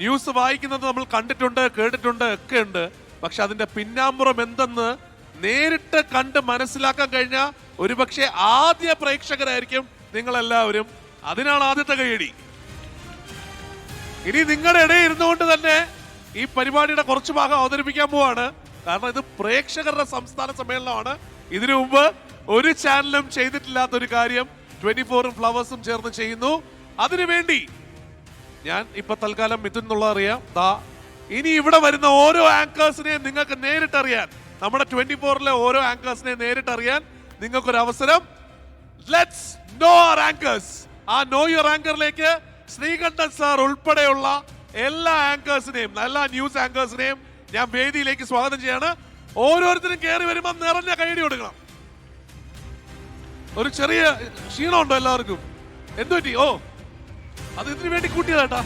News വായിക്കുന്നത് നമ്മൾ കണ്ടിട്ടുണ്ട് കേട്ടിട്ടുണ്ട് ഒക്കെ ഉണ്ട്. പക്ഷെ അതിന്റെ പിന്നാമ്പുറം എന്തെന്ന് നേരിട്ട് കണ്ട് മനസ്സിലാക്കാൻ കഴിഞ്ഞ ഒരുപക്ഷെ ആദ്യ പ്രേക്ഷകരായിരിക്കും നിങ്ങളെല്ലാവരും. അതിനാണ് ആദ്യത്തെ കൈയടി ഇനി നിങ്ങളുടെ ഇടയിൽ ഇരുന്നുകൊണ്ട് തന്നെ ഈ പരിപാടിയുടെ കുറച്ച് ഭാഗം അവതരിപ്പിക്കാൻ പോവാണ്. കാരണം ഇത് പ്രേക്ഷകരുടെ സംസ്ഥാന സമ്മേളനമാണ്. ഇതിനു മുമ്പ് ഒരു ചാനലും ചെയ്തിട്ടില്ലാത്ത ഒരു കാര്യം ട്വന്റി ഫോറും ഫ്ലവേഴ്സും ചേർന്ന് ചെയ്യുന്നു. അതിനുവേണ്ടി ഞാൻ ഇപ്പൊ തൽക്കാലം മിഥുൻ എന്നുള്ള അറിയാം. ദാ ഇനി ഇവിടെ വരുന്ന ഓരോ ആങ്കേഴ്സിനെയും നിങ്ങൾക്ക് നേരിട്ട് അറിയാൻ നമ്മുടെ ട്വന്റി ഫോറിലെ ഓരോ ആങ്കേഴ്സിനെയും നേരിട്ട് അറിയാൻ നിങ്ങൾക്കൊരു അവസരം. ലെറ്റ്സ് നോ ആർ ആങ്കേഴ്സ് ആ നോ യുവർ ആങ്കറിലേക്ക് ശ്രീകണ്ഠൻ സാർ ഉൾപ്പെടെയുള്ള എല്ലാ ആങ്കേഴ്സിനെയും എല്ലാ ന്യൂസ് ആങ്കേഴ്സിനെയും ഞാൻ വേദിയിലേക്ക് സ്വാഗതം ചെയ്യാണ്. ഓരോരുത്തരും കയറി വരുമ്പോൾ നിറഞ്ഞ കൈയടി കൊടുക്കണം. ഒരു ചെറിയ ക്ഷീണമുണ്ടോ എല്ലാവർക്കും? എന്തു പറ്റി ഓ അത് ഇതിനു വേണ്ടി കൂട്ടിയതാട്ടാ.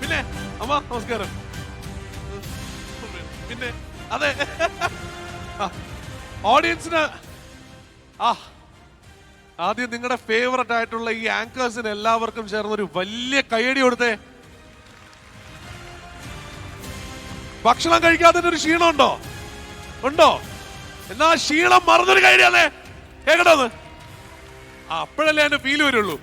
പിന്നെ അമ്മ നമസ്കാരം. പിന്നെ അതെ. ഓഡിയൻസിന് ആ ആദ്യം നിങ്ങളുടെ ഫേവററ്റ് ആയിട്ടുള്ള ഈ ആങ്കേഴ്സിന് എല്ലാവർക്കും ചേർന്ന് ഒരു വലിയ കൈയടി കൊടുത്തേ. ഭക്ഷണം കഴിക്കാത്തതിന് ഒരു ക്ഷീണം ഉണ്ടോ? എന്നാ ക്ഷീണം മറന്നൊരു കൈയടിയാണേ കേട്ടോ അപ്പോഴല്ലേ എന്റെ ഫീൽ വരുള്ളൂ.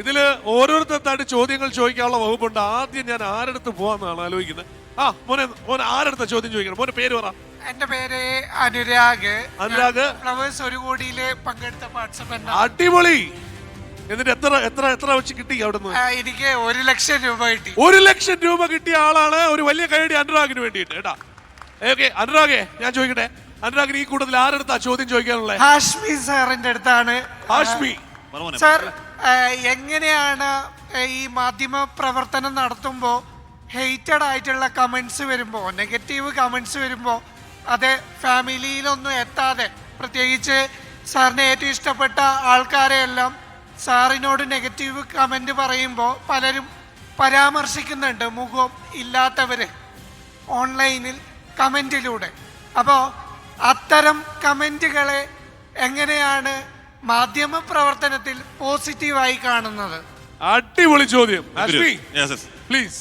ഇതിൽ ഓരോരുത്തർത്തായിട്ട് ചോദ്യങ്ങൾ ചോദിക്കാനുള്ള വകുപ്പുണ്ട്. ആദ്യം ഞാൻ ആരെടുത്ത് പോവാന്നാണ് ആലോചിക്കുന്നത്. ആ മോനെ മോൻ ആരെടുത്ത ചോദ്യം ചോദിക്കണം? മോനെ പേര് പറ. എന്റെ പേര് അനുരാഗ്. അനുരാഗ്. ഫ്ലവേഴ്സ് ഒരു കോടിയിൽ പങ്കെടുത്ത പാർട്ടിസിപ്പന്റ് അടിപൊളി. എന്നിട്ട് എത്ര എത്ര എത്ര വെച്ച് കിട്ടി അവിടുന്ന്? എനിക്ക് ഒരു ലക്ഷം രൂപ കിട്ടി. ഒരു ലക്ഷം രൂപ കിട്ടിയ ആളാണ് ഒരു വലിയ കൈയടി അനുരാഗിന് വേണ്ടിയിട്ട്. കേട്ടാ? ഓക്കെ അനുരാഗേ ഞാൻ ചോദിക്കട്ടെ? അനുരാഗിന് ഈ കൂട്ടത്തിൽ ആരെടുത്താ ചോദ്യം ചോദിക്കാനുള്ളത് ഹാഷ്മി സാറിന്റെ അടുത്താണ്. ഹാഷ്മി. സർ എങ്ങനെയാണ് ഈ മാധ്യമ പ്രവർത്തനം നടത്തുമ്പോൾ ഹെയ്റ്റഡ് ആയിട്ടുള്ള കമന്റ്സ് വരുമ്പോൾ നെഗറ്റീവ് കമന്റ്സ് വരുമ്പോൾ അത് ഫാമിലിയിലൊന്നും എത്താതെ പ്രത്യേകിച്ച് സാറിന് ഏറ്റവും ഇഷ്ടപ്പെട്ട ആൾക്കാരെയെല്ലാം സാറിനോട് നെഗറ്റീവ് കമന്റ് പറയുമ്പോൾ പലരും പരാമർശിക്കുന്നുണ്ട് മുഖം ഇല്ലാത്തവര് ഓൺലൈനിൽ കമന്റിലൂടെ അപ്പോൾ അത്തരം കമന്റുകളെ എങ്ങനെയാണ് മാധ്യമ പ്രവർത്തനത്തിൽ പോസിറ്റീവായി കാണുന്നത്? അടിപൊളി ചോദ്യം. പ്ലീസ്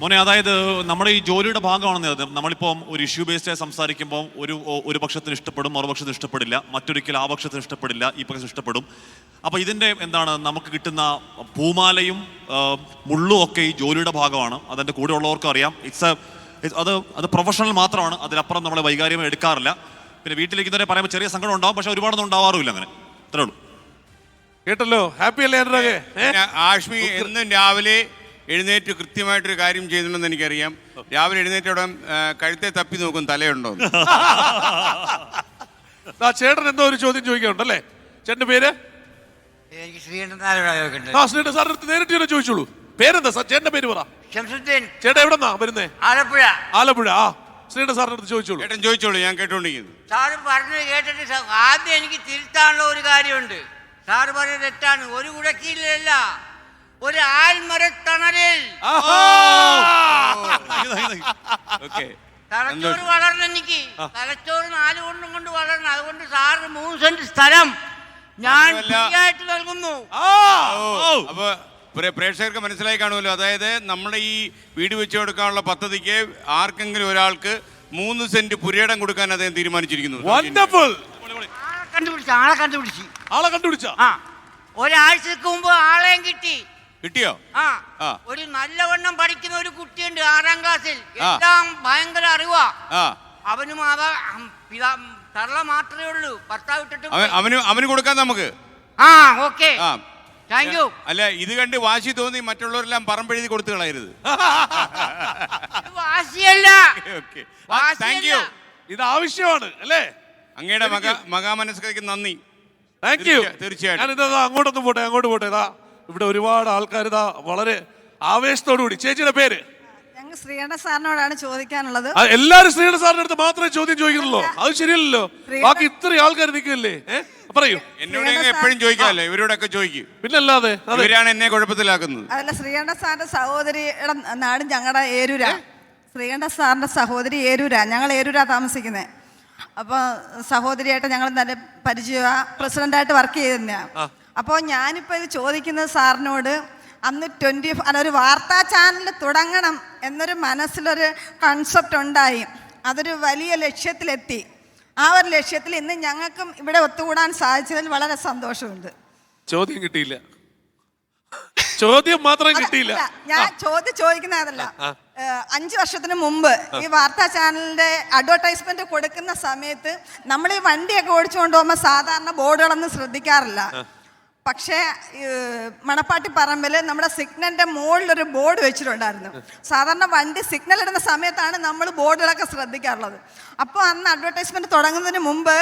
മോനെ അതായത് നമ്മുടെ ഈ ജോലിയുടെ ഭാഗമാണെന്ന് നമ്മളിപ്പം ഒരു ഇഷ്യൂ ബേസ്ഡ് സംസാരിക്കുമ്പോൾ ഒരു ഒരു പക്ഷത്തിന് ഇഷ്ടപ്പെടും മറുപക്ഷത്തിന് ഇഷ്ടപ്പെടില്ല. മറ്റൊരിക്കൽ ആ പക്ഷത്തിന് ഇഷ്ടപ്പെടില്ല ഈ പക്ഷത്തിന് ഇഷ്ടപ്പെടും. അപ്പോൾ ഇതിന്റെ എന്താണ് നമുക്ക് കിട്ടുന്ന പൂമാലയും മുള്ളും ഒക്കെ ഈ ജോലിയുടെ ഭാഗമാണ്. അതെന്റെ കൂടെ ഉള്ളവർക്കും അറിയാം ഇറ്റ്സ് എ അത് അത് പ്രൊഫഷണൽ മാത്രമാണ്. അതിലപ്പുറം നമ്മളെ വൈകാര്യം എടുക്കാറില്ല. പിന്നെ വീട്ടിലിരിക്കുന്നവരെ പറയുമ്പോൾ ചെറിയ സങ്കടം ഉണ്ടാവും. പക്ഷെ ഒരുപാടൊന്നും ഉണ്ടാവാറില്ല അങ്ങനെ. അത്രേ ഉള്ളൂ. കേട്ടല്ലോ? ഹാപ്പി അല്ലേ അനുരാഗേ? ആഷ്മി എന്നും രാവിലെ എഴുന്നേറ്റ് കൃത്യമായിട്ടൊരു കാര്യം ചെയ്യുന്നുണ്ടെന്ന് എനിക്കറിയാം. രാവിലെ എഴുന്നേറ്റ് കഴുത്തെ തപ്പി നോക്കും തലയുണ്ടോ. ആ ചേട്ടൻ എന്തോ ഒരു ചോദ്യം ചോദിക്കാനുണ്ടല്ലേ ചേട്ടന്റെ പേര്? ശ്രീയുടെ സാറിന്റെ അടുത്ത് നേരിട്ട് ചോദിച്ചോളൂ. പേരെന്താ സാർ? ചേട്ടന്റെ പേര് പറ. ഷംസുദ്ദീൻ ചേട്ടാ എവിടെന്നാ വരുന്നേ? ആലപ്പുഴ. ആലപ്പുഴ. ആ ശ്രീയുടെ സാറിന്റെ അടുത്ത് ചോദിച്ചോളൂ. ചേട്ടൻ ചോദിച്ചോളൂ ഞാൻ കേട്ടോണ്ടിരിക്കുന്നു. സാറ് പറഞ്ഞത് കേട്ടിട്ട് ആദ്യം എനിക്ക് തിരുത്താനുള്ള ഒരു കാര്യമുണ്ട്. സാറ് പറഞ്ഞത് തെറ്റാണ്. ഒരു കുടക്കീഴിലല്ല ഒരു ആൽമരത്തണലിൽ! ഓക്കെ. തലച്ചോറ് വളരണം എനിക്ക്. തലച്ചോറ് നാല് കൊണ്ടും കൊണ്ട് വളരണം അതുകൊണ്ട് സാറിന് മൂന്ന് സെന്റ് സ്ഥലം ഞാൻ ഫ്രീ ആയിട്ട് നൽകുന്നു. ആ! അപ്പൊ പ്രേക്ഷകർക്ക് മനസ്സിലായി കാണുമല്ലോ. അതായത് നമ്മുടെ ഈ വീട് വെച്ച് കൊടുക്കാനുള്ള പദ്ധതിക്ക് ആർക്കെങ്കിലും ഒരാൾക്ക് മൂന്ന് സെന്റ് പുരയിടം കൊടുക്കാൻ അദ്ദേഹം തീരുമാനിച്ചിരിക്കുന്നു. വണ്ടർഫുൾ. ആളെ കണ്ടുപിടിച്ചു ആളെ കണ്ടുപിടിച്ചു. ആളെ കണ്ടുപിടിച്ച? ആ. ഒരാഴ്ചക്ക് മുമ്പ് ആളെയും കിട്ടി. കിട്ടിയോ? ആ. ഒരു നല്ലവണ്ണം പഠിക്കുന്ന ഒരു കുട്ടിയുണ്ട് ആറാം ക്ലാസ്സിൽ. എല്ലാം ഭയങ്കര അറിവാ. അവനും മാതാ പിതാ തള്ള മാത്രമേ ഉള്ളൂ. ഭർത്താവ് ഇട്ടിട്ട് അവന് അവന് കൊടുക്കാൻ നമുക്ക്? ആ ഓക്കെ. ആ. താങ്ക് യു അല്ല ഇത് കണ്ട് വാശി തോന്നി മറ്റുള്ളവരെല്ലാം പറമ്പെഴുതി കൊടുത്തു കളയരുത്. വാശിയല്ല. ഓക്കെ താങ്ക് വാശിയല്ല. യു ഇത് ആവശ്യമാണ് അല്ലേ? അങ്ങയുടെ മക മകാമനസ്കതയ്ക്ക് നന്ദി. താങ്ക് യു തീർച്ചയാ- തീർച്ചയായിട്ടും. ഞാനിതാ അങ്ങോട്ടൊന്ന് പോട്ടെ അങ്ങോട്ട് പോട്ടെ. ഇതാ ഇവിടെ ഒരുപാട് ആൾക്കാർ ഇതാ വളരെ ആവേശത്തോടു കൂടി ചേച്ചിയുടെ പേര്? ഞങ്ങൾ ശ്രീകണ്ഠ സാറിനോടാണ് ചോദിക്കാനുള്ളത്. ആ, എല്ലാരും ശ്രീയുടെ സാറിന്റെ അടുത്ത് മാത്രമേ ചോദ്യം ചോദിക്കുന്നുള്ളൂ. അത് ശരിയല്ലല്ലോ. ബാക്കി ഇത്രയും ആൾക്കാർ നിൽക്കില്ലേ ഏഹ് പറയൂ. എന്നോട് എപ്പോഴും ചോദിക്കാമല്ലോ ഇവരോടൊക്കെ ചോദിക്കും. പിന്നല്ലാതെ ഇവരാണ് എന്നെ കുഴപ്പത്തിലാക്കുന്നത്. അതല്ല ശ്രീകണ്ഠ സാറിന്റെ സഹോദരിയുടെ നാട് ഞങ്ങളുടെ ഏരൂരാ. ശ്രീകണ്ഠ സാറിന്റെ സഹോദരി ഏരൂരാ. ഞങ്ങൾ ഏരൂരാ താമസിക്കുന്നത് അപ്പൊ സഹോദരിയായിട്ട് ഞങ്ങൾ നല്ല പരിചയ പ്രസിഡന്റായിട്ട് വർക്ക് ചെയ്തതന്നെയാണ് അപ്പോൾ ഞാനിപ്പോൾ ഇത് ചോദിക്കുന്നത് സാറിനോട് അന്ന് ട്വന്റി അല്ല ഒരു വാർത്താ ചാനൽ തുടങ്ങണം എന്നൊരു മനസ്സിലൊരു കൺസെപ്റ്റ് ഉണ്ടായി. അതൊരു വലിയ ലക്ഷ്യത്തിലെത്തി. ആ ഒരു ലക്ഷ്യത്തിൽ ഇന്ന് ഞങ്ങൾക്കും ഇവിടെ ഒത്തുകൂടാൻ സാധിച്ചതിൽ വളരെ സന്തോഷമുണ്ട്. ചോദ്യം കിട്ടിയില്ല. ചോദ്യം മാത്രം കിട്ടിയില്ല. ഞാൻ ചോദ്യം ചോദിക്കുന്നതല്ല. അഞ്ച് വർഷത്തിന് മുമ്പ് ഈ വാർത്താ ചാനലിന്റെ അഡ്വർടൈസ്മെന്റ് കൊടുക്കുന്ന സമയത്ത് നമ്മൾ ഈ വണ്ടിയൊക്കെ ഓടിച്ചുകൊണ്ട് പോകുമ്പോൾ സാധാരണ ബോർഡുകളൊന്നും ശ്രദ്ധിക്കാറില്ല. പക്ഷേ മണപ്പാട്ടി പറമ്പിൽ നമ്മുടെ സിഗ്നലിന്റെ മുകളിലൊരു ബോർഡ് വെച്ചിട്ടുണ്ടായിരുന്നു. സാധാരണ വണ്ടി സിഗ്നൽ ഇടുന്ന സമയത്താണ് നമ്മൾ ബോർഡുകളൊക്കെ ശ്രദ്ധിക്കാറുള്ളത്. അപ്പോൾ അന്ന് അഡ്വർടൈസ്മെന്റ് തുടങ്ങുന്നതിന് മുമ്പ്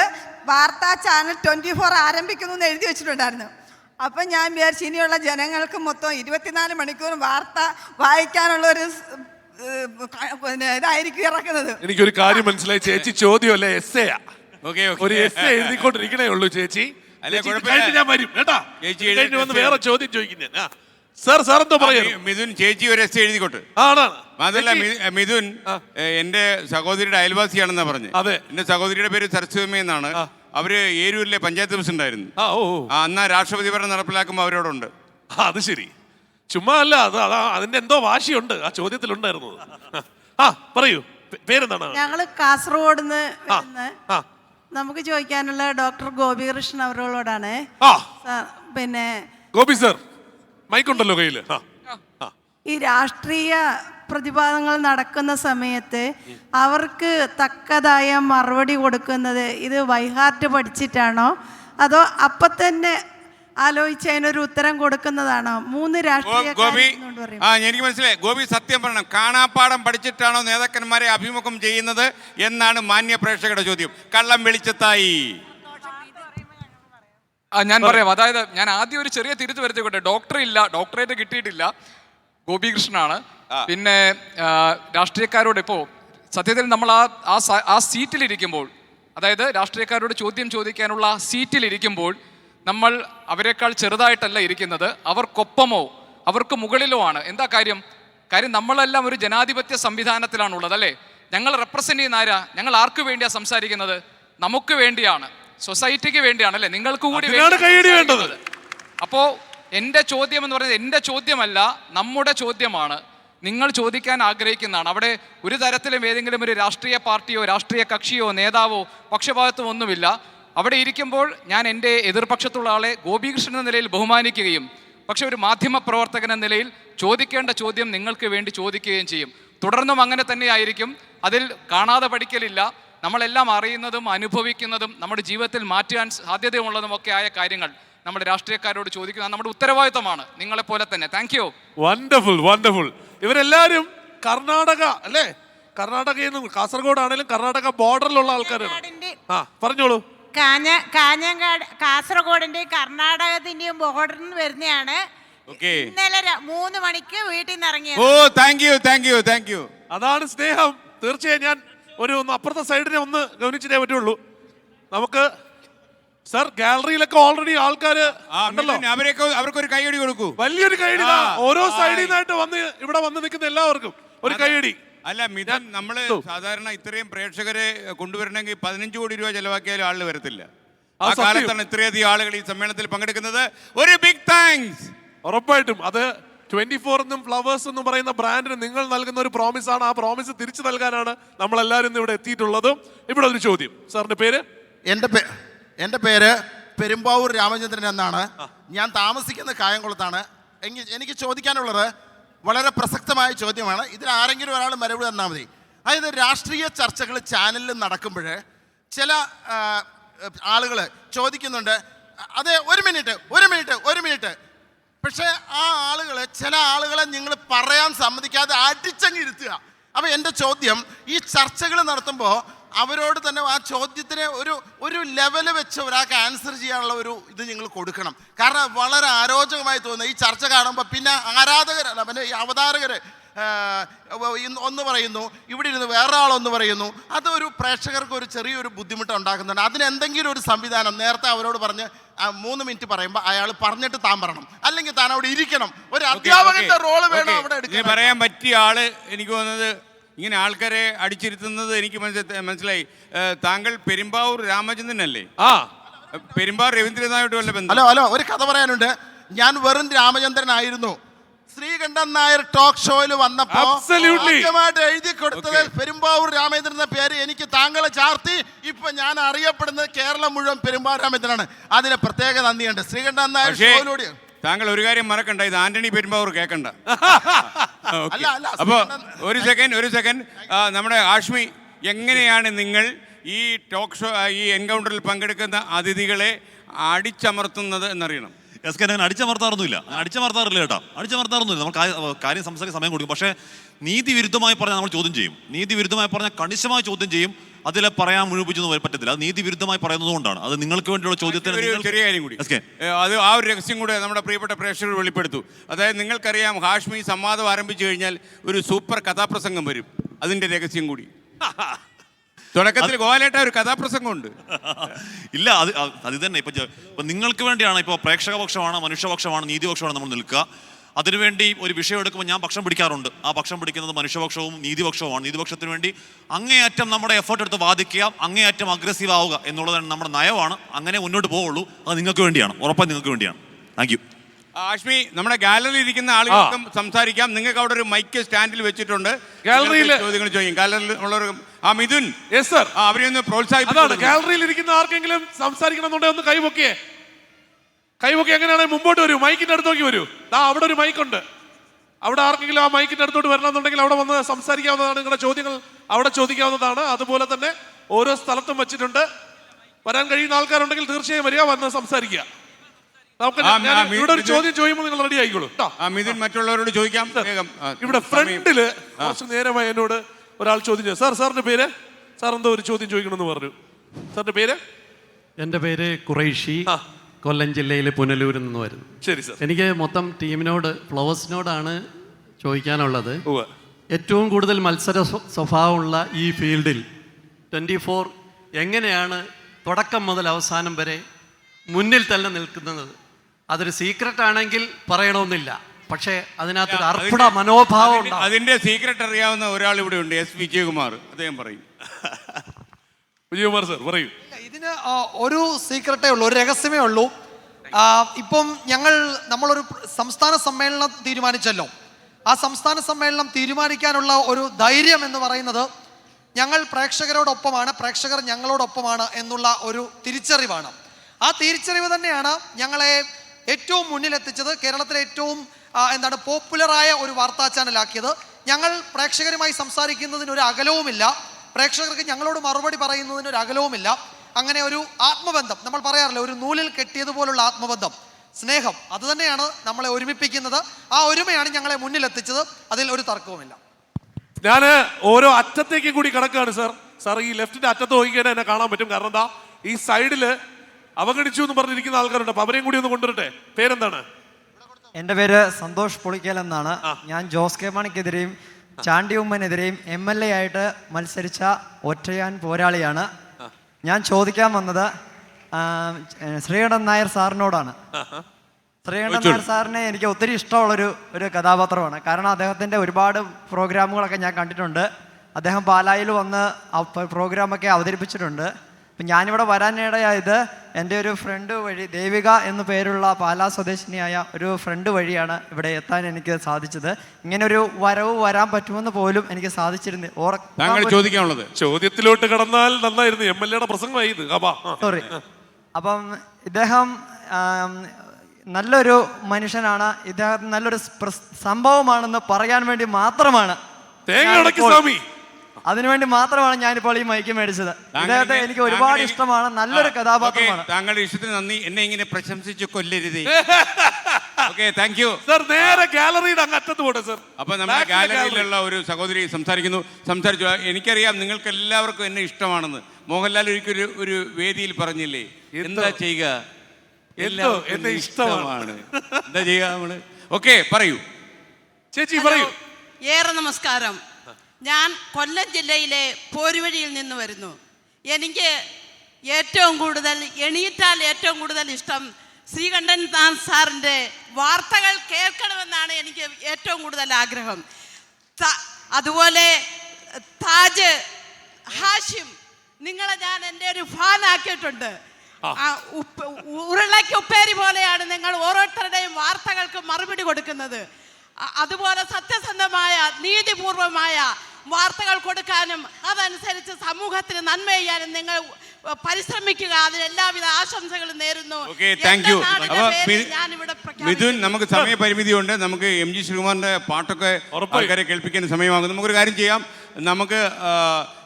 വാർത്താ ചാനൽ ട്വന്റി ഫോർ ആരംഭിക്കുന്നു എന്ന് എഴുതി വെച്ചിട്ടുണ്ടായിരുന്നു. അപ്പം ഞാൻ വിചാരിച്ചു ഇനിയുള്ള ജനങ്ങൾക്ക് മൊത്തം ഇരുപത്തിനാല് മണിക്കൂർ വാർത്ത വായിക്കാനുള്ള ഒരു ഇതായിരിക്കും ഇറക്കുന്നത്. എനിക്കൊരു കാര്യം മനസ്സിലായി ചേച്ചി ചോദ്യമല്ലേ? എസ് എ ഓക്കെ ഒരു എസ് എ എഴുതിക്കൊണ്ടിരിക്കണേ ഉള്ളൂ ചേച്ചി. അല്ല, ചേച്ചി ഇത് കുഴപ്പമില്ല. ഞാൻ വരും. കേട്ടാ? ചേച്ചി കഴിഞ്ഞ് വന്ന് വേറെ ചോദ്യം ചോദിക്കും ഞാൻ ആ സാർ സാർ എന്തോ പറയുന്നു മിഥുൻ ചേച്ചി ഒരു എസ് എഴുതിക്കോട്ടെ. ആണാണ്. മി- മിഥുൻ എന്റെ സഹോദരിയുടെ അയൽവാസിയാണെന്നാ പറഞ്ഞു. അതെ. എന്റെ സഹോദരിയുടെ പേര് സരസ്വതി എന്നാണ്. അവർ ഏരൂരിലെ പഞ്ചായത്ത് പ്രസിഡന്റ് ആയിരുന്നു ആ ഓ ഓ. ആ, അന്ന് രാഷ്ട്രപതി ഭരണം നടപ്പിലാക്കുമ്പോൾ അവരോടുണ്ട്. ആ, അത് ശരി. ചുമ്മാ അല്ല അത് അതാ അതിന്റെ എന്തോ വാശിയുണ്ട്. ആ ചോദ്യത്തിൽ ഉണ്ടായിരുന്നത് ആ പറയൂ. പേരെന്താണ്? ഞങ്ങൾ കാസർഗോഡ് നിന്ന്. നമുക്ക് ചോദിക്കാനുള്ള ഡോക്ടർ ഗോപികൃഷ്ണൻ അവരോടാണ് ആ. പിന്നെ ഗോപി സർ മൈക്കുണ്ടല്ലോ കയ്യിൽ. ഈ രാഷ്ട്രീയ പ്രതിപാദങ്ങൾ നടക്കുന്ന സമയത്ത് അവർക്ക് തക്കതായ മറുപടി കൊടുക്കുന്നത് ഇത് വൈഹാർട്ട് പഠിച്ചിട്ടാണോ? അതോ അപ്പം തന്നെ ആലോചിച്ച് അതിനൊരു ഉത്തരം കൊടുക്കുന്നതാണ്. മൂന്ന് രാഷ്ട്രീയ ഗോപി ആ എനിക്ക് മനസ്സിലായി. ഗോപി സത്യം പറയണം. കാണാപ്പാടം പഠിച്ചിട്ടാണോ നേതാക്കന്മാരെ അഭിമുഖം ചെയ്യുന്നത് എന്നാണ് മാന്യ പ്രേക്ഷകരുടെ ചോദ്യം. കള്ളം വെളിച്ചത്തായി. ആ ഞാൻ പറയാം. അതായത് ഞാൻ ആദ്യം ഒരു ചെറിയ തിരുത്ത് വരുത്തിക്കോട്ടെ ഡോക്ടർ ഇല്ല ഡോക്ടറേറ്റ് കിട്ടിയിട്ടില്ല. ഗോപികൃഷ്ണനാണ്. പിന്നെ രാഷ്ട്രീയക്കാരോട് ഇപ്പോ സത്യത്തിൽ നമ്മൾ ആ ആ സീറ്റിലിരിക്കുമ്പോൾ അതായത് രാഷ്ട്രീയക്കാരോട് ചോദ്യം ചോദിക്കാനുള്ള ആ സീറ്റിലിരിക്കുമ്പോൾ നമ്മൾ അവരെക്കാൾ ചെറുതായിട്ടല്ല ഇരിക്കുന്നത് അവർക്കൊപ്പമോ അവർക്ക് മുകളിലോ ആണ്. എന്താ കാര്യം? കാര്യം നമ്മളെല്ലാം ഒരു ജനാധിപത്യ സംവിധാനത്തിലാണുള്ളത് അല്ലേ? ഞങ്ങൾ റെപ്രസെന്റ് ചെയ്യുന്ന ആരാ? ഞങ്ങൾ ആർക്ക് വേണ്ടിയാ സംസാരിക്കുന്നത്? നമുക്ക് വേണ്ടിയാണ്. സൊസൈറ്റിക്ക് വേണ്ടിയാണ് അല്ലേ? നിങ്ങൾക്ക് കൂടി വേണ്ടിയാണ് വേണ്ടത്. അപ്പോൾ അപ്പോ എന്റെ ചോദ്യം എന്ന് പറയുന്നത് എന്റെ ചോദ്യമല്ല നമ്മുടെ ചോദ്യമാണ്. നിങ്ങൾ ചോദിക്കാൻ ആഗ്രഹിക്കുന്നതാണ്. അവിടെ ഒരു തരത്തിലും ഏതെങ്കിലും ഒരു രാഷ്ട്രീയ പാർട്ടിയോ രാഷ്ട്രീയ കക്ഷിയോ നേതാവോ പക്ഷപാതത്വം ഒന്നുമില്ല അവിടെ ഇരിക്കുമ്പോൾ ഞാൻ എന്റെ എതിർപക്ഷത്തുള്ള ആളെ ഗോപികൃഷ്ണൻ എന്ന നിലയിൽ ബഹുമാനിക്കുകയും പക്ഷേ ഒരു മാധ്യമ പ്രവർത്തകൻ എന്ന നിലയിൽ ചോദിക്കേണ്ട ചോദ്യം നിങ്ങൾക്ക് വേണ്ടി ചോദിക്കുകയും ചെയ്യും. തുടർന്നും അങ്ങനെ തന്നെയായിരിക്കും അതിൽ കാണാതെ പഠിക്കലില്ല. നമ്മളെല്ലാം അറിയുന്നതും അനുഭവിക്കുന്നതും നമ്മുടെ ജീവിതത്തിൽ മാറ്റാൻ സാധ്യതയുള്ളതും ഒക്കെ ആയ കാര്യങ്ങൾ നമ്മുടെ രാഷ്ട്രീയക്കാരോട് ചോദിക്കുന്നത് നമ്മുടെ ഉത്തരവാദിത്തമാണ്. നിങ്ങളെ പോലെ തന്നെ. താങ്ക് യു വണ്ടർഫുൾ വണ്ടർഫുൾ ഇവരെല്ലാവരും കർണാടക അല്ലേ? കർണാടകയിൽ നിന്ന് കാസർഗോഡ് ആണെങ്കിലും കർണാടക ബോർഡറിലുള്ള ആൾക്കാരാണ്. ആ പറഞ്ഞോളൂ. കാഞ്ഞ കാഞ്ഞങ്ങാട് കാസർഗോഡിന്റെയും കർണാടകത്തിന്റെയും ബോർഡറിൽ നിന്ന് വരുന്നതാണ് ഓക്കെ ഇന്നലെ ര- മൂന്ന് മണിക്ക് വീട്ടിൽ നിന്ന് ഇറങ്ങിയത്. ഓ thank you thank you thank you അതാണ് സ്നേഹം. തീർച്ചയായും ഞാൻ ഒരു ഒന്ന് അപ്പുറത്തെ സൈഡിനെ ഒന്ന് ഗവനിച്ചിട്ടേ പറ്റുള്ളൂ. നമുക്ക് സർ ഗാലറിയിലൊക്കെ ഓൾറെഡി ആൾക്കാര് ആ ഉണ്ടല്ലോ. മിഥുൻ, അവരെയൊക്കെ അവർക്കൊരു കൈയടി കൊടുക്കൂ. വലിയൊരു കൈയടി ആ, ഓരോ ആ, സൈഡിൽ നിന്നായിട്ട് വന്ന് ഇവിടെ വന്ന് നിൽക്കുന്ന എല്ലാവർക്കും ഒരു കൈയടി. അല്ല മിഥുൻ നമ്മൾ സാധാരണ ഇത്രയും പ്രേക്ഷകരെ കൊണ്ടുവരണമെങ്കിൽ പതിനഞ്ച് കോടി രൂപ ചെലവാക്കിയാലും ആളുകൾ വരത്തില്ല. ആ, കാലത്താണ് ഇത്രയധികം ആളുകൾ ഈ സമ്മേളനത്തിൽ പങ്കെടുക്കുന്നത്. ഒരു ബിഗ് താങ്ക്സ് ഉറപ്പായിട്ടും. അത് ട്വന്റി ഫോർ എന്നും ഫ്ലവേഴ്സ് എന്നും പറയുന്ന ബ്രാൻഡിന് നിങ്ങൾ നൽകുന്ന ഒരു പ്രോമിസ് ആണ്. ആ പ്രോമിസ് തിരിച്ചു നൽകാനാണ് നമ്മൾ എല്ലാവരും ഇന്ന് ഇവിടെ എത്തിയിട്ടുള്ളതും. ഇവിടെ ഒരു ചോദ്യം. സാറിന്റെ പേര്? എന്റെ പേര് എന്റെ പേര് പെരുമ്പാവൂർ രാമചന്ദ്രൻ എന്നാണ്. ഞാൻ താമസിക്കുന്ന കായംകുളത്താണ്. എനിക്ക് ചോദിക്കാനുള്ളത് വളരെ പ്രസക്തമായ ചോദ്യമാണ്. ഇതിൽ ആരെങ്കിലും ഒരാൾ മറുപടി തന്നാൽ മതി. അതായത് രാഷ്ട്രീയ ചർച്ചകൾ ചാനലിൽ നടക്കുമ്പോൾ ചില ആളുകൾ ചോദിക്കുന്നുണ്ട് അതെ ഒരു മിനിറ്റ് ഒരു മിനിറ്റ് ഒരു മിനിറ്റ്. പക്ഷേ ആ ആളുകൾ ചില ആളുകളെ നിങ്ങൾ പറയാൻ സമ്മതിക്കാതെ അടിച്ചങ്ങിരുത്തുക അപ്പോൾ എന്റെ ചോദ്യം ഈ ചർച്ചകൾ നടത്തുമ്പോൾ അവരോട് തന്നെ ആ ചോദ്യത്തിന് ഒരു ഒരു ലെവൽ വെച്ച് ഒരാൾക്ക് ആൻസർ ചെയ്യാനുള്ള ഒരു ഇത് നിങ്ങൾ കൊടുക്കണം. കാരണം വളരെ ആരോചകമായി തോന്നുന്നു. ഈ ചർച്ച കാണുമ്പോൾ പിന്നെ ആരാധകരല്ല പിന്നെ ഈ അവതാരകർ ഒന്ന് പറയുന്നു ഇവിടെ ഇരുന്ന് വേറെ ആളൊന്ന് പറയുന്നു അതൊരു പ്രേക്ഷകർക്ക് ഒരു ചെറിയൊരു ബുദ്ധിമുട്ട് ഉണ്ടാക്കുന്നുണ്ട്. അതിനെന്തെങ്കിലും ഒരു സംവിധാനം നേരത്തെ അവരോട് പറഞ്ഞ് മൂന്ന് മിനിറ്റ് പറയുമ്പോൾ അയാൾ പറഞ്ഞിട്ട് താൻ പറയണം അല്ലെങ്കിൽ താൻ അവിടെ ഇരിക്കണം. ഒരു അധ്യാപകന്റെ റോൾ വേണം അവിടെ പറയാൻ പറ്റിയ ആൾ എനിക്ക് തോന്നുന്നത് ഇങ്ങനെ ആൾക്കാരെ അടിച്ചിരുത്തുന്നത് എനിക്ക് മനസ്സിലായി. താങ്കൾ പെരുമ്പാവൂർ രാമചന്ദ്രനല്ലേ? ആ. പെരുമ്പാവൂർ രവീന്ദ്രനായിട്ട് വല്ല ബന്ധം? ഹലോ ഹലോ ഒരു കഥ പറയാനുണ്ട്. ഞാൻ വെറും രാമചന്ദ്രനായിരുന്നു. ശ്രീകണ്ഠൻ നായർ ടോക്ക് ഷോയിൽ വന്നപ്പോ. ആദ്യമായിട്ട് എഴുതി കൊടുത്തത് പെരുമ്പാവൂർ രാമേന്ദ്രൻ എന്ന പേര് എനിക്ക് താങ്കളെ ചാർത്തി. ഇപ്പൊ ഞാൻ അറിയപ്പെടുന്നത് കേരളം മുഴുവൻ പെരുമ്പാവൂർ രാമചന്ദ്രനാണ്. അതിന് പ്രത്യേക നന്ദിയുണ്ട്. ശ്രീകണ്ഠൻ നായർ ഷോയിലൂടെ താങ്കൾ ഒരു കാര്യം മറക്കണ്ട ഇത് ആന്റണി പെരുമ്പാവൂർ കേൾക്കണ്ട Okay. അല്ല, അല്ല, അപ്പോ ഒരു സെക്കൻഡ് ഒരു സെക്കൻഡ് നമ്മുടെ ആഷ്മി എങ്ങനെയാണ് നിങ്ങൾ ഈ ടോക്ക് ഷോ ഈ എൻകൗണ്ടറിൽ പങ്കെടുക്കുന്ന അതിഥികളെ അടിച്ചമർത്തുന്നത് എന്നറിയണം? എസ് കെ ഞാൻ അടിച്ചമർത്താറൊന്നുമില്ല. അടിച്ചമർത്താറില്ല കേട്ടോ. അടിച്ചമർത്താറൊന്നുമില്ല. നമ്മൾ കാര്യം സംസാരിക്കാൻ സമയം കൊടുക്കും. പക്ഷേ നീതി വിരുദ്ധമായി പറഞ്ഞാൽ നമ്മൾ ചോദ്യം ചെയ്യും. നീതി വിരുദ്ധമായി പറഞ്ഞാൽ കണിശമായി ചോദ്യം ചെയ്യും. അതിലെ പറയാൻ മുഴുപ്പിച്ചൊന്നും വരെ പറ്റത്തില്ല. അത് നീതി വിരുദ്ധമായി പറയുന്നത് കൊണ്ടാണ്. അത് നിങ്ങൾക്ക് വേണ്ടിയുള്ള ചോദ്യത്തിന് ഒരു ചെറിയ കാര്യം കൂടി. ഏ, അത് ആ ഒരു രഹസ്യം കൂടെ നമ്മുടെ പ്രിയപ്പെട്ട പ്രേക്ഷകർ വെളിപ്പെടുത്തു. അതായത് നിങ്ങൾക്കറിയാം ഹാഷ്മി സംവാദം ആരംഭിച്ചു കഴിഞ്ഞാൽ ഒരു സൂപ്പർ കഥാപ്രസംഗം വരും. അതിന്റെ രഹസ്യം കൂടി. തുടക്കത്തിൽ ഗോവാലേട്ട ഒരു കഥാപ്രസംഗം ഉണ്ട് ഇല്ല അത് അത് തന്നെ. ഇപ്പൊ ജ- ഇപ്പൊ നിങ്ങൾക്ക് വേണ്ടിയാണ് ഇപ്പൊ പ്രേക്ഷകപക്ഷമാണ് മനുഷ്യപക്ഷമാണ് നീതിപക്ഷമാണ് നമ്മൾ നിൽക്കുക. അതിനുവേണ്ടി ഒരു വിഷയം എടുക്കുമ്പോൾ ഞാൻ പക്ഷം പിടിക്കാറുണ്ട്. ആ പക്ഷം പിടിക്കുന്നത് മനുഷ്യപക്ഷവും നീതിപക്ഷവുമാണ്. നീതിപക്ഷത്തിന് വേണ്ടി അങ്ങേയറ്റം നമ്മുടെ എഫേർട്ട് എടുത്ത് വാദിക്കുക അങ്ങേയറ്റം അഗ്രസീവ് ആവുക എന്നുള്ളതാണ് നമ്മുടെ നയമാണ്. അങ്ങനെ മുന്നോട്ട് പോവുള്ളൂ. അത് നിങ്ങൾക്ക് വേണ്ടിയാണ്. ഉറപ്പായി നിങ്ങൾക്ക് വേണ്ടിയാണ്. താങ്ക് യു ആഷ്മി നമ്മുടെ ഗാലറിയിൽ ഇരിക്കുന്ന ആളുകൾക്കും സംസാരിക്കാം. നിങ്ങൾക്ക് അവിടെ ഒരു മൈക്ക് സ്റ്റാൻഡിൽ വെച്ചിട്ടുണ്ട്. ഗാലറിയിൽ ചോദ്യങ്ങൾ ചോദിക്കും. ഗാലറിയിൽ ഉള്ളവർ ആ മിഥുൻ. യെസ് സർ അവരെ ഒന്ന് അതാണ്. ഗാലറിയിൽ ഇരിക്കുന്ന ആർക്കെങ്കിലും സംസാരിക്കണമെന്നുണ്ടെങ്കിൽ ഒന്ന് കൈപൊക്കിയേ കൈപൊക്കി എങ്ങനെയാണെങ്കിൽ മുമ്പോട്ട് വരൂ മൈക്കിന്റെ അടുത്തോക്കി വരൂ. ദാ അവിടെ ഒരു മൈക്കുണ്ട്. അവിടെ ആർക്കെങ്കിലും ആ മൈക്കിന്റെ അടുത്തോട്ട് വരണമെന്നുണ്ടെങ്കിൽ അവിടെ വന്ന് സംസാരിക്കാവുന്നതാണ് നിങ്ങളുടെ ചോദ്യങ്ങൾ. അവിടെ ചോദിക്കാവുന്നതാണ്. അതുപോലെ തന്നെ ഓരോ സ്ഥലത്തും വെച്ചിട്ടുണ്ട്. വരാൻ കഴിയുന്ന ആൾക്കാരുണ്ടെങ്കിൽ തീർച്ചയായും വരിക വന്ന് സംസാരിക്കുക. നമുക്ക് ഞാൻ ഇവിടെ ഒരു ചോദ്യം ചോദിക്കുമ്പോൾ നിങ്ങൾ റെഡി ആയിക്കോളൂ. കേട്ടോ മിഥുൻ മറ്റുള്ളവരോട് ചോദിക്കാം. ഇവിടെ ഫ്രണ്ടിൽ കുറച്ച് നേരമായി എന്നോട് ഒരാൾ ചോദ്യം ചെയ്തു. സാർ സാറിന്റെ പേര്? സാർ എന്തോ ഒരു ചോദ്യം ചോദിക്കണമെന്ന് പറഞ്ഞു. സാറിന്റെ പേര്? എന്റെ പേര് കുറൈഷി. കൊല്ലം ജില്ലയിലെ പുനലൂരിൽ നിന്ന് വരുന്നു ശരി സാർ. എനിക്ക് മൊത്തം ടീമിനോട് ഫ്ലവേഴ്സിനോടാണ് ചോദിക്കാനുള്ളത്. ഏറ്റവും കൂടുതൽ മത്സര സ്വഭാവമുള്ള ഈ ഫീൽഡിൽ ട്വന്റി ഫോർ എങ്ങനെയാണ് തുടക്കം മുതൽ അവസാനം വരെ മുന്നിൽ തന്നെ നിൽക്കുന്നത്? അതൊരു സീക്രട്ട് ആണെങ്കിൽ പറയണമെന്നില്ല. പക്ഷേ അതിനകത്തൊരു അർപ്പണ മനോഭാവം അതിന്റെ സീക്രട്ട് അറിയാവുന്ന ഒരാൾ ഇവിടെ ഉണ്ട് എസ്. വിജയകുമാർ. അദ്ദേഹം പറയും. വിജയകുമാർ സാർ പറയൂ ഇതിന് ഒരു സീക്രട്ടേ ഉള്ളൂ ഒരു രഹസ്യമേ ഉള്ളൂ. ഇപ്പം ഞങ്ങൾ നമ്മളൊരു സംസ്ഥാന സമ്മേളനം തീരുമാനിച്ചല്ലോ. ആ സംസ്ഥാന സമ്മേളനം തീരുമാനിക്കാനുള്ള ഒരു ധൈര്യം എന്ന് പറയുന്നത് ഞങ്ങൾ പ്രേക്ഷകരോടൊപ്പമാണ് പ്രേക്ഷകർ ഞങ്ങളോടൊപ്പമാണ് എന്നുള്ള ഒരു തിരിച്ചറിവാണ്. ആ തിരിച്ചറിവ് തന്നെയാണ് ഞങ്ങളെ ഏറ്റവും മുന്നിലെത്തിച്ചത് കേരളത്തിലെ ഏറ്റവും എന്താണ് പോപ്പുലറായ ഒരു വാർത്താ ചാനലാക്കിയത്. ഞങ്ങൾ പ്രേക്ഷകരുമായി സംസാരിക്കുന്നതിന് ഒരു അകലവുമില്ല. പ്രേക്ഷകർക്ക് ഞങ്ങളോട് മറുപടി പറയുന്നതിന് ഒരു അകലവുമില്ല. അങ്ങനെ ഒരു ആത്മബന്ധം നമ്മൾ പറയാറില്ല ഒരു നൂലിൽ കെട്ടിയതുപോലുള്ള ആത്മബന്ധം. സ്നേഹം അത് തന്നെയാണ് നമ്മളെ ഒരുമിപ്പിക്കുന്നത്. ആ ഒരുമയാണ് ഞങ്ങളെ മുന്നിലെത്തിച്ചത്. അതിൽ ഒരു തർക്കവുമില്ല. ഞാൻ ഓരോ അറ്റത്തേക്ക് കൂടി കിടക്കുകയാണ് സാർ. സാർ ഈ ലെഫ്റ്റിന്റെ അറ്റത്ത് നോക്കിക്കഴിഞ്ഞാൽ എന്നെ കാണാൻ പറ്റും. കാരണം എന്താ? ഈ സൈഡിൽ അവഗണിച്ചു എന്ന് പറഞ്ഞിരിക്കുന്ന ആൾക്കാരുണ്ട്. അപ്പൊ അവരെയും കൂടി ഒന്ന് കൊണ്ടുവരട്ടെ? പേരെന്താണ്? എന്റെ പേര് സന്തോഷ് പൊളിക്കൽ എന്നാണ്. ഞാൻ ജോസ് കെ മാണിക്കെതിരെയും ചാണ്ടി ഉമ്മനെതിരെയും എം എൽ എ ആയിട്ട് മത്സരിച്ച ഒറ്റയാൻ പോരാളിയാണ്. ഞാൻ ചോദിക്കാൻ വന്നത് ശ്രീകണ്ഠൻ നായർ സാറിനോടാണ്. ശ്രീകണ്ഠൻ നായർ സാറിനെ എനിക്ക് ഒത്തിരി ഇഷ്ടമുള്ളൊരു ഒരു കഥാപാത്രമാണ്. കാരണം അദ്ദേഹത്തിന്റെ ഒരുപാട് പ്രോഗ്രാമുകളൊക്കെ ഞാൻ കണ്ടിട്ടുണ്ട്. അദ്ദേഹം പാലായിൽ വന്ന് പ്രോഗ്രാമൊക്കെ അവതരിപ്പിച്ചിട്ടുണ്ട്. അപ്പം ഞാനിവിടെ വരാനിടയായത് എന്റെ ഒരു ഫ്രണ്ട് വഴി ദേവിക എന്നു പേരുള്ള പാലാ സ്വദേശിനിയായ ഒരു ഫ്രണ്ട് വഴിയാണ് ഇവിടെ എത്താൻ എനിക്ക് സാധിച്ചത്. ഇങ്ങനെ ഒരു വരവ് വരാൻ പറ്റുമെന്ന് പോലും എനിക്ക് സാധിച്ചിരുന്നു. താങ്കൾ ചോദിക്കാനുള്ളത്. ചോദ്യത്തിലോട്ട് കടന്നാൽ നന്നായിരുന്നു. എം എൽ എയുടെ പ്രസംഗമായി ഇത് അപ്പാ. സോറി അപ്പം ഇദ്ദേഹം നല്ലൊരു മനുഷ്യനാണ്. ഇദ്ദേഹം നല്ലൊരു സംഭവമാണെന്ന് പറയാൻ വേണ്ടി മാത്രമാണ് തേങ്ങ സ്വാമി. അതിനുവേണ്ടി മാത്രമാണ് ഞാനിപ്പോൾ ഈ മൈക്ക് മേടിച്ചത്. അദ്ദേഹത്തെ എനിക്ക് ഒരുപാട് ഇഷ്ടമാണ്. നല്ലൊരു കഥാപാത്രമാണ്. താങ്കളുടെ ഇഷ്ടത്തിന് നന്ദി. എന്നെ ഇങ്ങനെ പ്രശംസിച്ചു കൊല്ലരുത്. ഓക്കെ താങ്ക് യു സാർ നേരെ ഗാലറിയുടെ പോട്ടെ സാർ. അപ്പൊ നമ്മുടെ ഗാലറിയിലുള്ള ഒരു സഹോദരി സംസാരിക്കുന്നു. സംസാരിച്ചു. എനിക്കറിയാം നിങ്ങൾക്ക് എല്ലാവർക്കും എന്നെ ഇഷ്ടമാണെന്ന്. മോഹൻലാൽ ഒരിക്കലും ഒരു ഒരു വേദിയിൽ പറഞ്ഞില്ലേ? എന്താ? ചെയ്യുക? എന്നെ ഇഷ്ടമാണ്. എന്താ ചെയ്യുക നമ്മൾ? ഓക്കെ പറയൂ. ചേച്ചി പറയൂ. ഏറെ നമസ്കാരം. ഞാൻ കൊല്ലം ജില്ലയിലെ പോരുവഴിയിൽ നിന്ന് വരുന്നു. എനിക്ക് ഏറ്റവും കൂടുതൽ എണീറ്റാൽ ഏറ്റവും കൂടുതൽ ഇഷ്ടം ശ്രീകണ്ഠൻ നാഥ് സാറിന്റെ വാർത്തകൾ കേൾക്കണമെന്നാണ് എനിക്ക് ഏറ്റവും കൂടുതൽ ആഗ്രഹം. അതുപോലെ താജ് ഹാഷിം നിങ്ങളെ ഞാൻ എന്റെ ഒരു ഫാൻ ആക്കിയിട്ടുണ്ട്. ഉരുളയ്ക്ക് ഉപ്പേരി പോലെയാണ് നിങ്ങൾ ഓരോരുത്തരുടെയും വാർത്തകൾക്ക് മറുപടി കൊടുക്കുന്നത്. അതുപോലെ സത്യസന്ധമായ നീതിപൂർവമായ വാർത്തകൾ കൊടുക്കാനും അതനുസരിച്ച് സമൂഹത്തിന് നന്മ ചെയ്യാനും നിങ്ങൾ പരിശ്രമിക്കുക. അതിന് എല്ലാവിധ ആശംസകളും നേരുന്നു. മിഥുൻ. നമുക്ക് സമയപരിമിതിയുണ്ട് നമുക്ക് എം ജി ശ്രീകുമാറിന്റെ പാട്ടൊക്കെ ആൾക്കാരെ കേൾപ്പിക്കാൻ സമയമാകും നമുക്കൊരു കാര്യം ചെയ്യാം. നമുക്ക്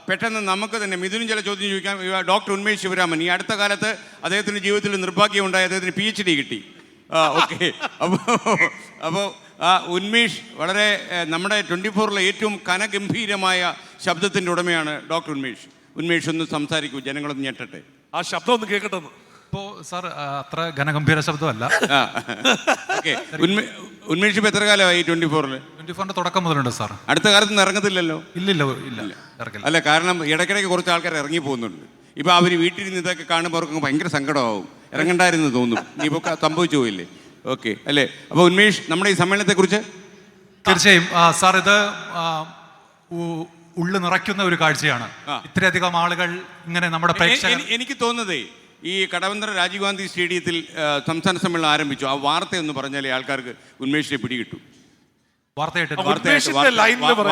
പെട്ടെന്ന് നമുക്ക് തന്നെ മിഥുനും ചില ചോദ്യം ചോദിക്കാം. ഡോക്ടർ ഉന്മേഷ് ശിവരാമൻ ഈ അടുത്ത കാലത്ത് അദ്ദേഹത്തിന്റെ ജീവിതത്തിൽ നിർഭാഗ്യമുണ്ടായി. അദ്ദേഹത്തിന് പി എച്ച് ഡി കിട്ടി. ഓക്കെ അപ്പോൾ അപ്പോൾ ഉന്മേഷ് വളരെ നമ്മുടെ ട്വന്റി ഫോറിലെ ഏറ്റവും കനഗംഭീരമായ ശബ്ദത്തിന്റെ ഉടമയാണ് ഡോക്ടർ ഉന്മേഷ്. ഉന്മേഷ് ഒന്ന് സംസാരിക്കൂ ജനങ്ങളൊന്ന് ഞെട്ടട്ടെ. ആ ശബ്ദം ഒന്ന് കേൾക്കട്ടെ ഇപ്പോൾ ഇപ്പോ സാർ അത്ര ഘനഗംഭീര ശബ്ദമല്ല. ഉന്മേഷ് ഇപ്പം എത്ര കാലമായി ട്വന്റി ഫോറിൽ ട്വന്റി ഫോറിന്റെ തുടക്കം മുതലുണ്ട് സാർ. അടുത്ത കാലത്ത് ഇറങ്ങത്തില്ലല്ലോ? ഇല്ലില്ല ഇല്ല ഇറക്കില്ല. അല്ല കാരണം ഇടയ്ക്കിടയ്ക്ക് കുറച്ച് ആൾക്കാർ ഇറങ്ങി പോകുന്നുണ്ട്. ഇപ്പോൾ അവർ വീട്ടിൽ നിന്ന് ഇതൊക്കെ കാണുമ്പോൾ അവർക്ക് ഭയങ്കര സങ്കടമാവും. ഇറങ്ങണ്ടായിരുന്നു തോന്നും. ഇനിയിപ്പോൾ ഇപ്പോൾ സംഭവിച്ചു പോയില്ലേ? ഓക്കെ. അല്ലേ? അപ്പോൾ ഉന്മേഷ് നമ്മുടെ ഈ സമ്മേളനത്തെക്കുറിച്ച്? തീർച്ചയായും ആ, സാർ ഇത് ഉള്ളു നിറയ്ക്കുന്ന ഒരു കാഴ്ചയാണ്. ഇത്രയധികം ആളുകൾ ഇങ്ങനെ നമ്മുടെ പ്രേക്ഷകർ എനിക്ക് തോന്നുന്നതേ ഈ കടവന്തര രാജീവ് ഗാന്ധി സ്റ്റേഡിയത്തിൽ സംസ്ഥാന സമ്മേളനം ആരംഭിച്ചു. ആ വാർത്ത എന്ന് പറഞ്ഞാലേ ആൾക്കാർക്ക് ഉന്മേഷിനെ പിടികിട്ടു. വാർത്തയായിട്ട് വാർത്തയായിട്ട്.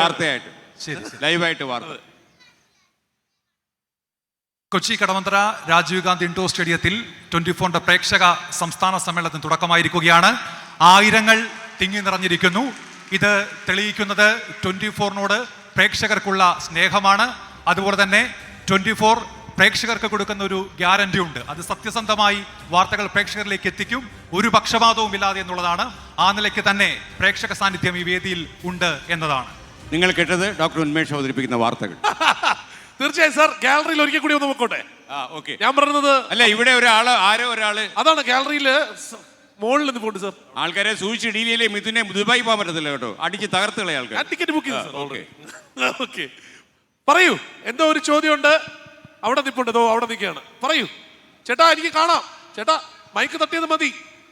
വാർത്തയായിട്ട്. ലൈവായിട്ട് വാർത്ത. കൊച്ചി കടവന്തര രാജീവ് ഗാന്ധി ഇൻഡോർ സ്റ്റേഡിയത്തിൽ ട്വന്റി ഫോറിന്റെ പ്രേക്ഷക സംസ്ഥാന സമ്മേളനത്തിന് തുടക്കമായിരിക്കുകയാണ്. ആയിരങ്ങൾ തിങ്ങി നിറഞ്ഞിരിക്കുന്നു. ഇത് തെളിയിക്കുന്നത് ട്വന്റി ഫോറിനോട് പ്രേക്ഷകർക്കുള്ള സ്നേഹമാണ്. അതുപോലെ തന്നെ ട്വന്റി ഫോർ പ്രേക്ഷകർക്ക് കൊടുക്കുന്ന ഒരു ഗ്യാരണ്ടി ഉണ്ട്. അത് സത്യസന്ധമായി വാർത്തകൾ പ്രേക്ഷകരിലേക്ക് എത്തിക്കും. ഒരു പക്ഷപാതവും ഇല്ലാതെ എന്നുള്ളതാണ്. ആ നിലയ്ക്ക് തന്നെ പ്രേക്ഷക സാന്നിധ്യം ഈ വേദിയിൽ ഉണ്ട് എന്നതാണ്. നിങ്ങൾ കേട്ടത് ഡോക്ടർ ഉന്മേഷ് അവതരിപ്പിക്കുന്ന വാർത്തകൾ. തീർച്ചയായും സാർ ഗാലറിയിൽ ഒരിക്കൽ കൂടി ഒന്ന് നോക്കോട്ടെ ആ ഓക്കെ. ഞാൻ പറഞ്ഞത് അല്ല ഇവിടെ ഒരാൾ ആരോ ഒരാൾ? അതാണ് ഗാലറിയിൽ മുകളിൽ നിന്ന് പോണ്ട് സാർ. ആൾക്കാരെ സൂക്ഷിച്ച് ഡീലിയിലെ മിഥുനെ ദുബായി പോകാൻ പറ്റത്തില്ല കേട്ടോ. അടിച്ച് തകർത്തുകളെ ആൾക്കാർ ഞാൻ ടിക്കറ്റ് ബുക്ക് ചെയ്തു സാർ ഓക്കെ. ഓക്കെ. പറയൂ എന്തോ ഒരു ചോദ്യമുണ്ട്? അവിടെ നിപ്പുണ്ട് ഇതോ അവിടെ നിൽക്കുകയാണ്. പറയൂ. ചേട്ടാ എനിക്ക് കാണാം. ചേട്ടാ മൈക്ക് തട്ടിയത് മതി.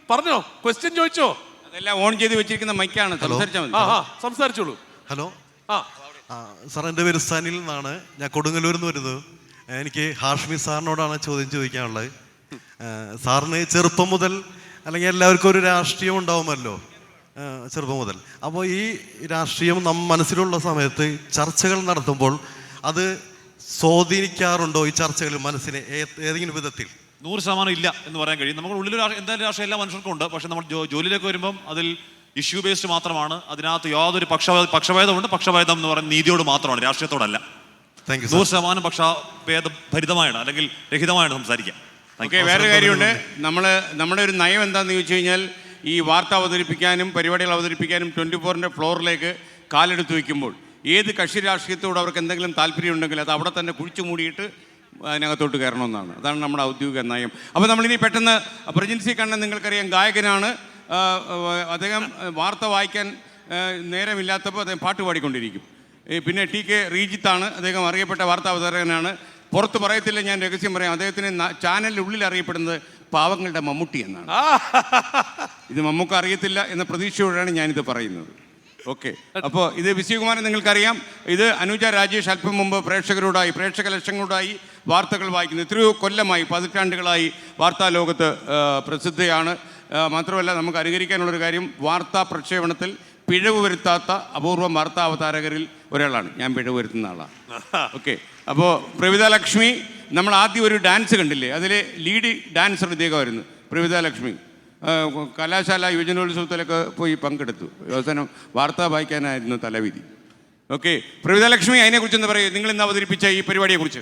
പറഞ്ഞോ ക്വസ്റ്റ്യൻ ചോദിച്ചോ? അതെല്ലാം ഓൺ ചെയ്ത് വെച്ചിരിക്കുന്ന മൈക്കാണ് സംസാരിച്ചാൽ മതി. ആ ആ സംസാരിച്ചോളൂ. ഹലോ ആ, സാർ എന്റെ പേര് സനിൽ എന്നാണ്. ഞാൻ കൊടുങ്ങല്ലൂരിൽ നിന്ന് വരുന്നത്. എനിക്ക് ഹാഷ്മി സാറിനോടാണ് ചോദ്യം ചോദിക്കാനുള്ളത്. സാറിന് ചെറുപ്പം മുതൽ അല്ലെങ്കിൽ എല്ലാവർക്കും ഒരു രാഷ്ട്രീയം ഉണ്ടാവുമല്ലോ. ചെറുപ്പം മുതൽ. അപ്പോൾ ഈ രാഷ്ട്രീയം നം മനസ്സിലുള്ള സമയത്ത് ചർച്ചകൾ നടത്തുമ്പോൾ അത് സ്വാധീനിക്കാറുണ്ടോ ഈ ചർച്ചകൾ മനസ്സിനെ? ഏതെങ്കിലും വിധത്തിൽ. നൂറ് ശതമാനം ഇല്ല എന്ന് പറയാൻ കഴിയും. നമ്മുടെ ഉള്ളിൽ എന്തായാലും രാഷ്ട്രീയം എല്ലാ മനുഷ്യർക്കും ഉണ്ട്. പക്ഷെ നമ്മൾ ജോലിയിലേക്ക് വരുമ്പം അതിൽ ഇഷ്യൂ ബേസ്ഡ് മാത്രമാണ്. അതിനകത്ത് യാതൊരു പക്ഷഭേദ പക്ഷഭേദമുണ്ട് പക്ഷഭേദം എന്ന് പറയുന്നത് നീതിയോട് മാത്രമാണ്. രാഷ്ട്രീയത്തോടല്ല. താങ്ക് യു നൂറ് ശതമാനം പക്ഷഭേദ ഭരിതമായാണ്. അല്ലെങ്കിൽ രഹിതമായാണ് സംസാരിക്കാം ഓക്കെ. വേറെ കാര്യമുണ്ട്. നമ്മൾ നമ്മുടെ ഒരു നയം എന്താണെന്ന് ചോദിച്ചു കഴിഞ്ഞാൽ ഈ വാർത്ത അവതരിപ്പിക്കാനും പരിപാടികൾ അവതരിപ്പിക്കാനും ട്വന്റി ഫോറിന്റെ ഫ്ലോറിലേക്ക് കാലെടുത്ത് വയ്ക്കുമ്പോൾ ഏത് കക്ഷി രാഷ്ട്രീയത്തോട് അവർക്ക് എന്തെങ്കിലും താല്പര്യമുണ്ടെങ്കിൽ അത് അവിടെ തന്നെ കുഴിച്ചു മൂടിയിട്ട് അതിനകത്തോട്ട് കയറണമെന്നാണ്. അതാണ് നമ്മുടെ ഔദ്യോഗിക നയം. അപ്പോൾ നമ്മളിനി പെട്ടെന്ന് പ്രജൻസി കണ്ണൻ നിങ്ങൾക്കറിയാം ഗായകനാണ്. അദ്ദേഹം വാർത്ത വായിക്കാൻ നേരമില്ലാത്തപ്പോൾ അദ്ദേഹം പാട്ട് പാടിക്കൊണ്ടിരിക്കും. പിന്നെ ടി കെ റീജിത്താണ് അദ്ദേഹം അറിയപ്പെട്ട വാർത്താ അവതാരകനാണ് പുറത്ത് പറയത്തില്ല ഞാൻ രഹസ്യം പറയാം. അദ്ദേഹത്തിന് ചാനലിന്റെ ചാനലിനുള്ളിൽ അറിയപ്പെടുന്നത് പാവങ്ങളുടെ മമ്മൂട്ടി എന്നാണ്. ഇത് മമ്മൂക്ക അറിയത്തില്ല എന്ന പ്രതീക്ഷയോടെയാണ് ഞാനിത് പറയുന്നത്. ഓക്കെ. അപ്പോൾ ഇത് വിജയകുമാരൻ നിങ്ങൾക്കറിയാം. ഇത് അനുജ രാജേഷ് അല്പം മുമ്പ് പ്രേക്ഷകരോടായി പ്രേക്ഷക ലക്ഷങ്ങളോടായി വാർത്തകൾ വായിക്കുന്നു. എത്രയോ കൊല്ലമായി പതിറ്റാണ്ടുകളായി വാർത്താ ലോകത്ത് പ്രസിദ്ധയാണ്. മാത്രമല്ല നമുക്ക് അനുകരിക്കാനുള്ളൊരു കാര്യം വാർത്താ പ്രക്ഷേപണത്തിൽ പിഴവ് വരുത്താത്ത അപൂർവം വാർത്താ അവതാരകരിൽ ഒരാളാണ്. ഞാൻ പിഴവ് വരുത്തുന്ന ആളാണ്. ഓക്കെ. അപ്പോൾ പ്രവിത ലക്ഷ്മി നമ്മൾ ആദ്യം ഒരു ഡാൻസ് കണ്ടില്ലേ? അതിലെ ലീഡ് ഡാൻസർ ഇദ്ദേഹമായിരുന്നു പ്രവിത ലക്ഷ്മി. കലാശാല യുവജനോത്സവത്തിലൊക്കെ പോയി പങ്കെടുത്തു. അവസാനം വാർത്ത വായിക്കാനായിരുന്നു തലവിധി. ഓക്കെ. പ്രവിത ലക്ഷ്മി അതിനെക്കുറിച്ച് എന്താ പറയുക നിങ്ങൾ ഇന്ന് അവതരിപ്പിച്ച ഈ പരിപാടിയെക്കുറിച്ച്.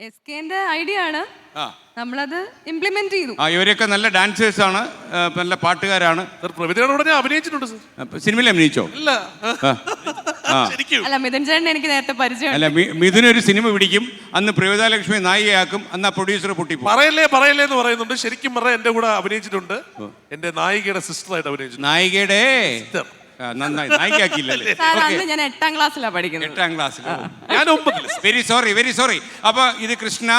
എസ് കെന്റെ ഐഡിയ ആണ്. ആ. നമ്മളത് ഇംപ്ലിമെന്റ് ചെയ്തു. ആ ഇവരൊക്കെ നല്ല ഡാൻസേഴ്സ് ആണ് നല്ല പാട്ടുകാരാണ്. പ്രവിതയുടെ കൂടെ ഞാൻ അഭിനയിച്ചിട്ടുണ്ട് സർ. സിനിമയിൽ അഭിനയിച്ചോ? ഇല്ല. ആ. ശരിക്കും. അല്ല മിഥുൻ ചേട്ടൻ എനിക്ക് നേരത്തെ പരിചയം അല്ല മി- ഒരു സിനിമ പിടിക്കും അന്ന് പ്രവിതാലക്ഷ്മി നായികയാക്കും അന്ന് ആ പ്രൊഡ്യൂസർ പൊട്ടിപ്പോ പറയല്ലേ പറയല്ലേ എന്ന് പറയുന്നുണ്ട്. ശരിക്കും പറഞ്ഞ എന്റെ കൂടെ അഭിനയിച്ചിട്ടുണ്ട്. എന്റെ നായികയുടെ സിസ്റ്റർ ആയിട്ട് അഭിനയിച്ചു നായികയുടെ ആ, നന്നായി. നായികയാക്കിയില്ലല്ലേ? സാർ അന്ന് ഞാൻ എട്ടാം ക്ലാസ്സിലാണ് പഠിക്കുന്നത്. എട്ടാം ക്ലാസ്സിൽ ഞാൻ ഒമ്പതിൽ വെരി സോറി വെരി സോറി അപ്പൊ ഇത് കൃഷ്ണ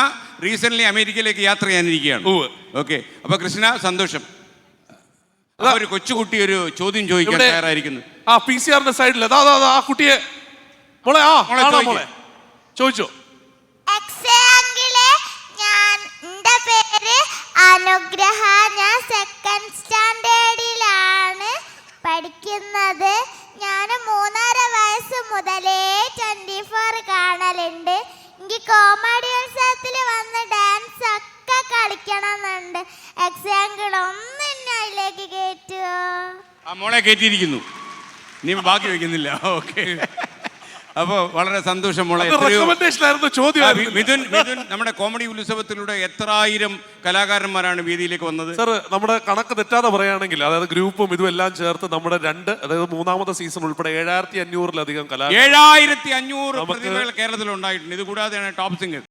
റീസെന്റ് അമേരിക്കയിലേക്ക് യാത്ര ചെയ്യാനിരിക്കുകയാണ്. ഓക്കെ അപ്പൊ കൃഷ്ണ സന്തോഷം. ഒരു കൊച്ചുകുട്ടി ഒരു ചോദ്യം ചോദിക്കാൻ തയ്യാറായിരിക്കുന്നു. ആ പി സി ആറിന്റെ സൈഡിൽ അതാ ആ കുട്ടിയെ. മോളെ ആ മോളെ ചോദിച്ചോ. അനുഗ്രഹ. ഞാൻ സെക്കൻഡ് സ്റ്റാൻഡേർഡിലാണ് പഠിക്കുന്നത്. ഞാൻ മൂന്നര വയസ്സ് മുതലേ ട്വന്റി ഫോർ കാണലുണ്ട്. എനിക്ക് കോമഡി ഉത്സവത്തിൽ വന്ന് ഡാൻസ് ഒക്കെ കളിക്കണമെന്നുണ്ട്. എക്സാമ്പിൾ ഒന്ന് എന്നെ അതിലേക്ക് കയറ്റുമോ ആ മോളെ കയറ്റിയിരിക്കുന്നു നീ ബാക്കി വെക്കുന്നില്ല ഓക്കെ. അപ്പോൾ വളരെ സന്തോഷമുള്ള ചോദ്യം മിഥുൻ മിഥുൻ നമ്മുടെ കോമഡി ഉത്സവത്തിലൂടെ എത്ര ആയിരം കലാകാരന്മാരാണ് വേദിയിലേക്ക് വന്നത്? സർ നമ്മുടെ കണക്ക് തെറ്റാതെ പറയുകയാണെങ്കിൽ അതായത് ഗ്രൂപ്പും ഇതും എല്ലാം ചേർത്ത് നമ്മുടെ രണ്ട് അതായത് മൂന്നാമത്തെ സീസൺ ഉൾപ്പെടെ ഏഴായിരത്തി അഞ്ഞൂറിലധികം കലാ ഏഴായിരത്തി അഞ്ഞൂറ് പ്രതിഭകൾ കേരളത്തിൽ ഉണ്ടായിട്ടുണ്ട്. ഇത് കൂടാതെയാണ് ടോപ്പ് സിംഗർ